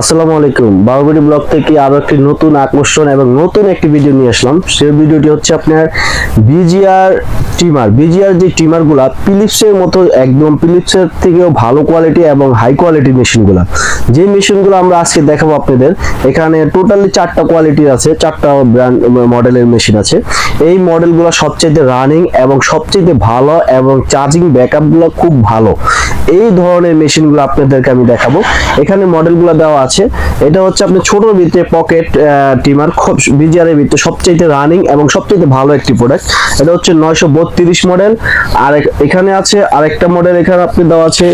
আসসালামু আলাইকুম। বাবুবাড়ি ব্লগ থেকে আরও একটি নতুন আকর্ষণ এবং নতুন একটি ভিডিও নিয়ে আসলাম। সেই ভিডিওটি হচ্ছে আপনার বিজিআর টিমার। বিজিআর যে টিমারগুলা ফিলিপসের মতো একদম ফিলিপসের থেকেও ভালো কোয়ালিটি এবং হাই কোয়ালিটি মেশিনগুলা। যে মেশিনগুলো আমরা আজকে দেখাবো আপনাদের, এখানে টোটালি চারটা কোয়ালিটির আছে, চারটা ব্র্যান্ড মডেলের মেশিন আছে। এই মডেলগুলো সবচেয়ে রানিং এবং সবচেয়ে ভালো এবং চার্জিং ব্যাকআপগুলো খুব ভালো। এই ধরনের মেশিনগুলো আপনাদেরকে আমি দেখাবো। এখানে মডেলগুলো দেওয়া আছে। এটা হচ্ছে আপনি ছোট ভিতরে পকেট টিমার, খুব বিজিআরের ভিতরে সবচেয়ে রানিং এবং সবচেয়ে ভালো একটি প্রোডাক্ট এটা হচ্ছে নয়শো বত্রিশ মডেল। আর এখানে আছে আরেকটা মডেল এখানে আপনি দেওয়া আছে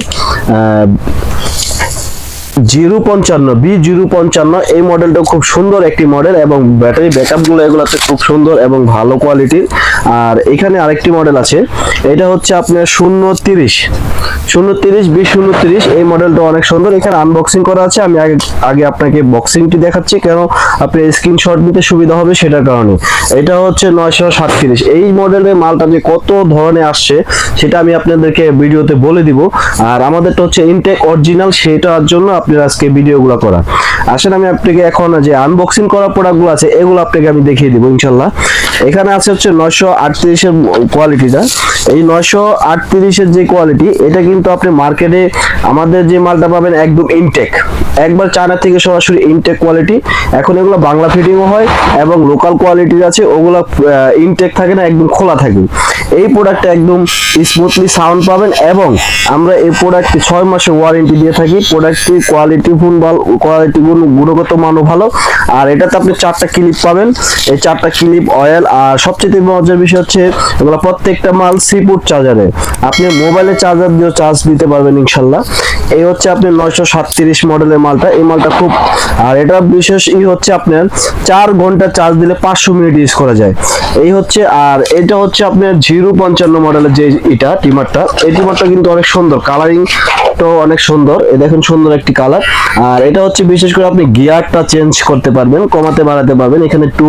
জিরো পঞ্চান্ন, বি জিরো পঞ্চান্ন, এই মডেলটা খুব সুন্দর একটি মডেল এবং ব্যাটারি ব্যাকআপগুলো এগুলোতে খুব সুন্দর এবং ভালো কোয়ালিটির। আর এখানে আরেকটি মডেল আছে, এটা হচ্ছে আপনার শূন্য তিরিশ শূন্য তিরিশ, বি শূন্য তিরিশ, এই মডেলটা অনেক সুন্দর। এখানে আনবক্সিং করা আছে, আমি আগে আগে আপনাকে বক্সিংটি দেখাচ্ছি, কেন আপনি স্ক্রিনশট নিতে সুবিধা হবে সেটার কারণে। এটা হচ্ছে নয়শো সাতত্রিশ, এই মডেলের মালটা যে কত ধরনের আসছে, সেটা আমি আপনাদেরকে ভিডিওতে বলে দিব। আর আমাদেরটা হচ্ছে ইনটেক অরিজিনাল সেটার জন্য আপনার আজকে ভিডিওগুলো করা আসলে আমি আপনাকে এখন যে আনবক্সিং করা প্রোডাক্টগুলো আছে, এগুলো আপনাকে আমি দেখিয়ে দিব ইনশাল্লাহ। এখানে আছে হচ্ছে নয়শো আটত্রিশের কোয়ালিটিটা এই নয়শো আটত্রিশের যে কোয়ালিটি এটা কিন্তু আপনি মার্কেটে আমাদের যে মালটা পাবেন একদম ইনটেক একবার চায়না থেকে সরাসরি ইনটেক কোয়ালিটি এখন এগুলো বাংলা ফিটিংও হয় এবং লোকাল কোয়ালিটির আছে, ওগুলো ইনটেক থাকে না, একদম খোলা থাকে। এই প্রোডাক্টটা একদম স্মুথলি সাউন্ড পাবেন এবং আমরা এই প্রোডাক্টটি ছয় মাসের ওয়ারেন্টি দিয়ে থাকি। প্রোডাক্টটি কোয়ালিটি ফুল ভালো কোয়ালিটি গুণ গুণগত মানও ভালো। আর এটাতে আপনি চারটা ক্লিপ পাবেন। এই চারটা ক্লিপ অয়েল আর সবচেয়ে মজার বিষয় হচ্ছে এগুলো প্রত্যেকটা মাল সিপুট চার্জারে আপনি মোবাইলে চার্জার দিয়েও চার্জ দিতে পারবেন ইনশাল্লাহ। এই হচ্ছে আপনার নয়শো সাতত্রিশ মডেলের মালটা। এই মালটা খুব আর এটা বিশেষ ই হচ্ছে আপনার চার ঘণ্টা চার্জ দিলে পাঁচশো মিনিট ইউজ করা যায়। এই হচ্ছে আর এটা হচ্ছে আপনার জিরো পঞ্চান্ন মডেলের যে এটা টিমারটা এই টিমারটা কিন্তু অনেক সুন্দর। কালারিং তো অনেক সুন্দর। দেখুন সুন্দর একটি কালার। আর এটা হচ্ছে বিশেষ করে আপনি গিয়ারটা চেঞ্জ করতে পারবেন, কমাতে, বাড়াতে পারবেন। এখানে টু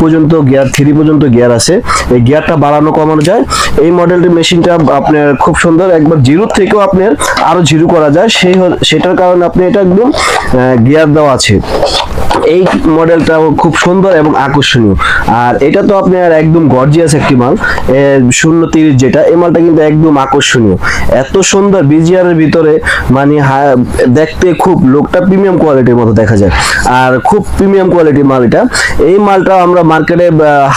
পর্যন্ত গিয়ার, থ্রি পর্যন্ত গিয়ার আছে। এই গিয়ারটা বাড়ানো, কমানো যায়। এই মডেলটির মেশিনটা আপনার খুব সুন্দর। একবার জিরো থেকেও আপনার আরও জিরো করা যায়। সেই সেটার কারণে আপনি এটা একদম গিয়ার দেওয়া আছে। এই মডেলটা খুব সুন্দর এবং আকর্ষণীয়। আর এটা তো আপনার একদম গর্জিয়াস একটি মাল। শূন্য তিরিশ যেটা, এই মালটা কিন্তু একদম আকর্ষণীয়। এত সুন্দর বিজিআর এর ভিতরে মানে দেখতে খুব লোকটা প্রিমিয়াম কোয়ালিটির মতো দেখা যায়। আর খুব প্রিমিয়াম কোয়ালিটির মাল এটা। এই মালটা আমরা মার্কেটে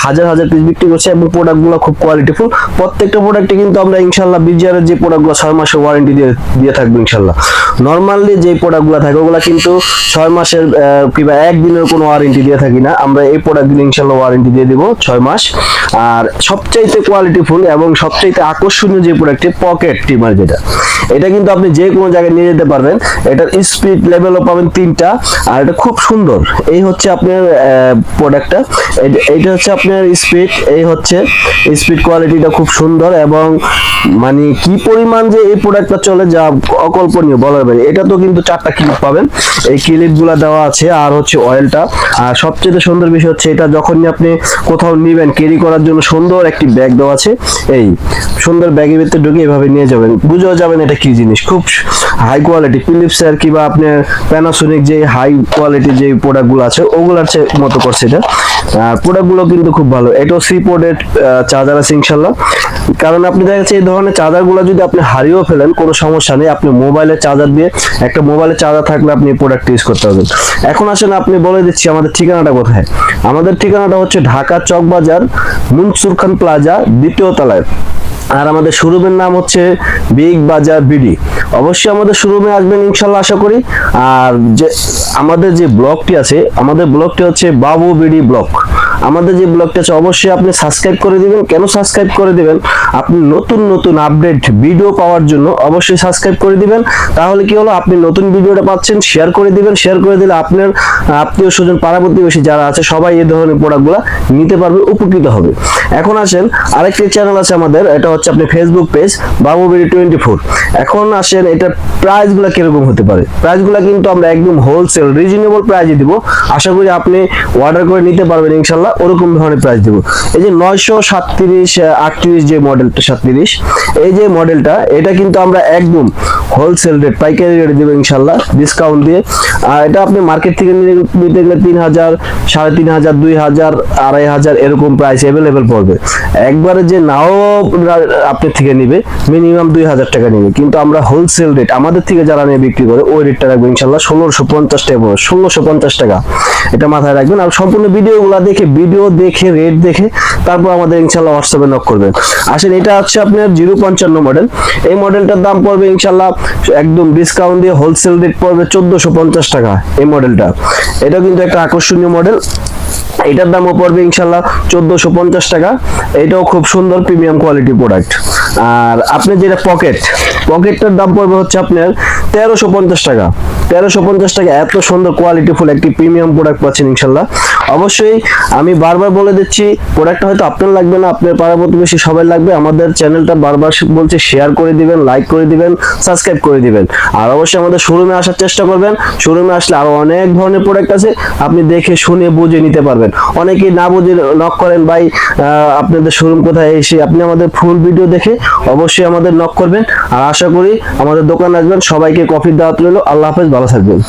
হাজার হাজার পিস বিক্রি করছি এবং প্রোডাক্টগুলো খুব কোয়ালিটিফুল প্রত্যেকটা প্রোডাক্টে কিন্তু আমরা ইনশাল্লাহ বিজিআর যে প্রোডাক্টগুলো ছয় মাসের ওয়ারেন্টি দিয়ে দিয়ে থাকব ইনশাল্লাহ। নর্মালি যে প্রোডাক্টগুলো থাকে, ওগুলো কিন্তু ছয় মাসের কিংবা একদিনের কোনো ওয়ারেন্টি দিয়ে থাকি না। আমরা এই প্রোডাক্টগুলো ইনশাল্লাহ ওয়ারেন্টি দিয়ে দিব ছয় মাস। আর সবচাইতে কোয়ালিটিফুল এবং সবচাইতে আকর্ষণীয় যে প্রোডাক্টটি পকেট টিমার যেটা। এটা কিন্তু আপনি যে কোনো জায়গায় নিয়ে যেতে পারবেন। এটার স্পিড লেভেলও পাবেন তিনটা, আর এটা খুব সুন্দর। এই হচ্ছে আপনার প্রোডাক্টটা এইটা হচ্ছে আপনার স্পিড এই হচ্ছে স্পিড কোয়ালিটিটা খুব সুন্দর এবং মানে কি পরিমাণ যে এই প্রোডাক্টটা চলে যা অকল্পনীয় বলার বাইরে। এটা তো কিন্তু চারটা ক্লিপ পাবেন। এই ক্লিপগুলা দেওয়া আছে, আর হচ্ছে অয়েলটা আর সবচেয়ে সুন্দর বিষয় হচ্ছে এটা যখনই আপনি কোথাও নেবেন ক্যারি করার জন্য সুন্দর একটি ব্যাগ দেওয়া আছে। এই সুন্দর ব্যাগের ভিতরে ঢুকে এভাবে নিয়ে যাবেন। বুঝেও যাবেন এটা কি জিনিস। খুব হাই কোয়ালিটি ফিলিপস এর কিংবা আপনার প্যানাসোনিক যে হাই কোয়ালিটি যে প্রোডাক্টগুলো আছে, ওগুলার মতো করছে এটা। আর প্রোডাক্টগুলো কিন্তু খুব ভালো। এটাও সি পোর্টেড চার্জার আছে ইনশাল্লাহ কারণ আপনি দেখা যাচ্ছে এই ধরনের চার্জারগুলো যদি আপনি হারিয়েও ফেলেন, কোনো সমস্যা নেই। আপনি মোবাইলের চার্জার দিয়ে একটা মোবাইলের চার্জার থাকলে আপনি প্রোডাক্ট ইউজ করতে পারবেন। এখন আসেন আপনি বলে দিচ্ছি আমাদের ঠিকানাটা কোথায়। আমাদের ঠিকানাটা হচ্ছে ঢাকা চকবাজার মুনসুর খান প্লাজা, দ্বিতীয় তলায়। আর আমাদের শোরুমের নাম হচ্ছে বিগ বাজার বিডি। অবশ্যই আমাদের শোরুমে আসবেন ইনশাল্লাহ আশা করি। আর যে আমাদের যে ব্লকটি আছে, আমাদের ব্লকটি হচ্ছে বাবু বিডি ব্লগ। আমাদের যে ব্লগটা আছে, অবশ্যই আপনি সাবস্ক্রাইব করে দিবেন। কেন সাবস্ক্রাইব করে দিবেন? আপনি নতুন নতুন আপডেট ভিডিও পাওয়ার জন্য অবশ্যই সাবস্ক্রাইব করে দিবেন। তাহলে কি হলো? আপনি নতুন ভিডিওটা পাচ্ছেন শেয়ার করে দিবেন। শেয়ার করে দিলে আপনার, আত্মীয় স্বজন পাড়া প্রতিবেশী যারা আছে, সবাই এই ধরনের প্রোডাক্টগুলো নিতে পারবে, উপকৃত হবে। এখন আসেন, আরেকটি চ্যানেল আছে আমাদের, এটা হচ্ছে আপনি ফেসবুক পেজ বাবুবেরি টোয়েন্টি ফোর এখন আসেন এটার প্রাইসগুলো কীরকম হতে পারে? প্রাইসগুলো কিন্তু আমরা একদম হোলসেল রিজনেবল প্রাইজে দিব। আশা করি আপনি অর্ডার করে নিতে পারবেন, ইনশাল্লাহ। ওরকম ধরনের প্রাইস দেবো। এই যে নয়শো সাতত্রিশ আটত্রিশ যে মডেলটা সাতত্রিশ, এই যে মডেলটা এটা কিন্তু আমরা একদম হোলসেল রেট পাইকারি রেট দেবো ইনশাল্লাহ ডিসকাউন্ট দিয়ে। আর এটা আপনি মার্কেট থেকে নিতে- গেলে তিন হাজার সাড়ে তিন হাজার দুই হাজার আড়াই হাজার এরকম প্রাইস অ্যাভেলেবেল পড়বে। একবারে যে নাও আপনার থেকে নিবে মিনিমাম দুই হাজার টাকা নিবে। কিন্তু আমরা হোলসেল রেট আমাদের থেকে যারা নিয়ে বিক্রি করে, ওই রেটটা রাখব ইনশাল্লাহ ষোলোশো পঞ্চাশ টাকা ষোলোশো পঞ্চাশ টাকা। এটা মাথায় রাখবেন। আর সম্পূর্ণ ভিডিওগুলো দেখে ভিডিও দেখে রেট দেখে, তারপর আমাদের ইনশাল্লাহ হোয়াটসঅ্যাপে নক করবেন। আসেন, এটা হচ্ছে আপনার জিরো পঞ্চান্ন মডেল এই মডেলটার দাম পড়বে ইনশাল্লাহ একদম ডিসকাউন্ট দিয়ে হোলসেল রেট পড়বে চোদ্দোশো পঞ্চাশ টাকা এই মডেলটা এটা কিন্তু একটা আকর্ষণীয় মডেল এটার দামও পড়বে ইনশাল্লাহ চোদ্দোশো পঞ্চাশ টাকা। এটাও খুব সুন্দর প্রিমিয়াম কোয়ালিটি প্রোডাক্ট আর আপনি যেটা পকেট পকেটটার দাম পড়বে হচ্ছে আপনার তেরোশো পঞ্চাশ টাকা। তেরোশো পঞ্চাশ টাকা, এত সুন্দর কোয়ালিটি ফুল একটি প্রিমিয়াম প্রোডাক্ট পাচ্ছেন ইনশাল্লাহ। অবশ্যই আমি বারবার বলে দিচ্ছি প্রোডাক্টটা হয়তো আপনার লাগবে না, আপনার পাড়া প্রতিবেশী সবাই লাগবে, আমাদের চ্যানেলটা বারবার বলছে শেয়ার করে দিবেন লাইক করে দিবেন সাবস্ক্রাইব করে দিবেন। আর অবশ্যই আমাদের শোরুমে আসার চেষ্টা করবেন শোরুমে আসলে আরও অনেক ধরনের প্রোডাক্ট আছে, আপনি দেখে শুনে বুঝে নিতে পারবেন। অনেকেই না বুঝে নক করেন, ভাই আপনাদের শোরুম কোথায়? এসে আপনি আমাদের ফুল ভিডিও দেখে অবশ্যই আমাদের নক করবেন। আর আশা করি আমাদের দোকানে আসবেন। সবাইকে কফির দাওয়াত রইল। আল্লাহ হাফেজ, ভালো থাকবেন।